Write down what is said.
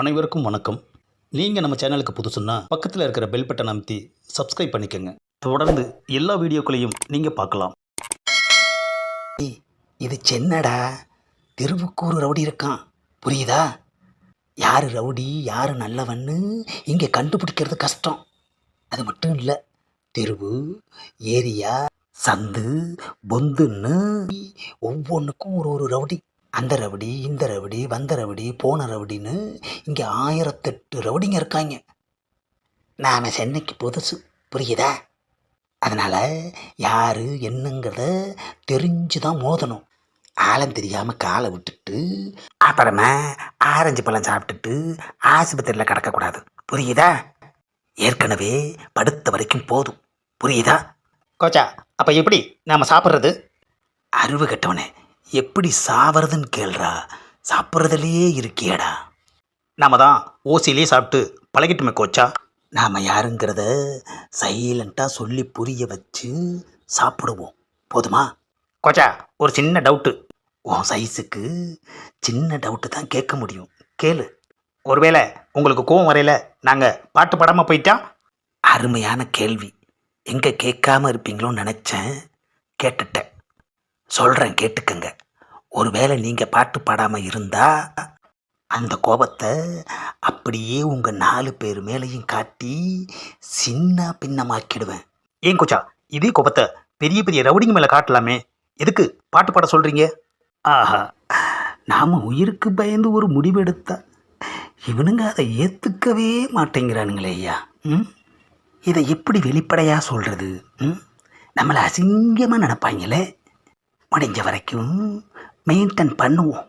அனைவருக்கும் வணக்கம். நீங்கள் நம்ம சேனலுக்கு புதுசுன்னா பக்கத்தில் இருக்கிற பெல் பட்டன் அமைத்தி சப்ஸ்கிரைப் பண்ணிக்கோங்க. தொடர்ந்து எல்லா வீடியோக்களையும் நீங்கள் பார்க்கலாம். இது சென்னடா? தெருவுக்கு ஒரு ரவுடி இருக்கான். புரியுதா? யார் ரவுடி யார் நல்லவன்னு இங்கே கண்டுபிடிக்கிறது கஷ்டம். அது மட்டும் இல்லை தெருவு ஏரியா சந்து பொந்துன்னு ஒவ்வொன்றுக்கும் ஒரு ஒரு ரவுடி. அந்த ரவுடி இந்த ரவுடி வந்த ரவுடி போன ரவுடின்னு இங்கே ஆயிரத்தெட்டு ரவுடிங்க இருக்காங்க. நாம் சென்னைக்கு புதுசு புரியுதா? அதனால் யார் என்னங்கிறத தெரிஞ்சு தான் மோதணும். ஆழம் தெரியாமல் காலை விட்டுட்டு அப்புறமா ஆரஞ்சு பழம் சாப்பிட்டுட்டு ஆஸ்பத்திரியில் கிடக்கக்கூடாது. புரியுதா? ஏற்கனவே படுத்த வரைக்கும் போதும். புரியுதா? கோச்சா அப்போ எப்படி? நாம் சாப்பிட்றது? அறிவு கட்டவனே எப்படி சாவறதுன்னு கேள்றா. சாப்பிட்றதுலையே இருக்கியடா. நாம தான் ஓசிலே சாப்பிட்டு பழகிட்டுமே கோச்சா. நாம் யாருங்கிறத சைலண்ட்டாக சொல்லி புரிய வச்சு சாப்பிடுவோம். போதுமா? கோச்சா ஒரு சின்ன டவுட்டு. உன் சைஸுக்கு சின்ன டவுட்டு தான் கேட்க முடியும். கேளு. ஒருவேளை உங்களுக்கு கோவம் வரையில நாங்கள் பாட்டு பாடாமல் போயிட்டா? அருமையான கேள்வி. எங்கே கேட்காம இருப்பீங்களோன்னு நினச்சேன். கேட்டுட்டேன். சொல்கிறேன் கேட்டுக்கங்க. ஒருவேளை நீங்கள் பாட்டு பாடாமல் இருந்தா அந்த கோபத்தை அப்படியே உங்கள் நாலு பேர் மேலேயும் காட்டி சின்ன பின்னமாக்கிடுவேன். ஏன் கொச்சா இதே கோபத்தை பெரிய பெரிய ரவுடிங்க மேலே காட்டலாமே. எதுக்கு பாட்டு பாட சொல்கிறீங்க ஆஹா நாம் உயிருக்கு பயந்து ஒரு முடிவெடுத்தா இவனுங்க அதை ஏற்றுக்கவே மாட்டேங்கிறானுங்களே ஐயா. ம்? இதை எப்படி வெளிப்படையாக சொல்கிறது ம்? நம்மளை அசிங்கமாக நினப்பாங்களே? முடிஞ்ச வரைக்கும் மெயின்டைன் பண்ணுவோம்.